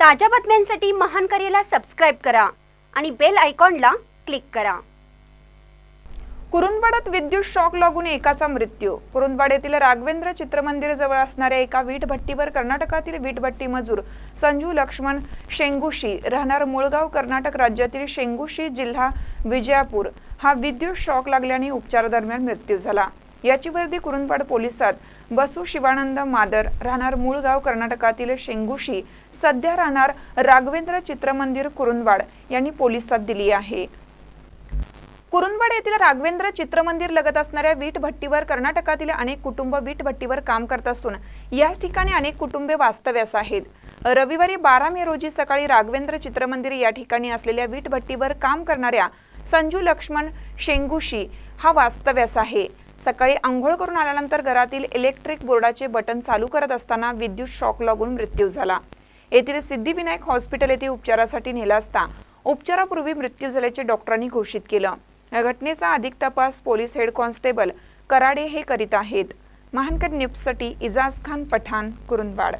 ताज्या बातम्यांसाठी महान करेला सबस्क्राईब करा आणि बेल आयकॉनला क्लिक करा. कुरुंदवाडात विद्युत शॉक लागून एकाचा मृत्यू. कुरुंदवाड येथील राघवेंद्र चित्रमंदिर जवळ असणाऱ्या एका वीटभट्टीवर कर्नाटकातील वीटभट्टी मजूर संजू लक्ष्मण शेंगुशी राहणार मुळगाव कर्नाटक राज्यातील शेंगुशी जिल्हा विजयापूर. हा विद्युत शॉक लागल्याने उपचारादरम्यान मृत्यू झाला. याची वर्दी कुरुंदवाड पोलिसात बसू शिवानंद मादर राहणार मूळगाव कर्नाटकातील शेंगुशी सध्या राहणार राघवेंद्र चित्रमंदिर कुरुंदवाड यांनी पोलिसात दिली आहे. कुरुंदवाड येथील राघवेंद्र चित्रमंदिर लगत असणाऱ्या वीट भट्टीवर कर्नाटकातील अनेक कुटुंब वीट भट्टीवर काम करत असून याच ठिकाणी अनेक कुटुंबे वास्तव्यास आहेत. रविवारी बारा मे रोजी सकाळी राघवेंद्र चित्रमंदिर या ठिकाणी असलेल्या वीट भट्टीवर काम करणाऱ्या संजू लक्ष्मण शेंगुशी हा वास्तव्यास आहे. सकाळी आंघोळ करून आल्यानंतर घरातील इलेक्ट्रिक बोर्डाचे बटन चालू करत असताना विद्युत शॉक लागून मृत्यू झाला. येथील सिद्धिविनायक हॉस्पिटल येथे उपचारासाठी नेला असता उपचारापूर्वी मृत्यू झाल्याचे डॉक्टरांनी घोषित केलं. या घटनेचा अधिक तपास पोलीस हेड कॉन्स्टेबल कराडे हे करीत आहेत. महानकर न्यूजसाठी इजाज खान पठाण कुरुंदवाड.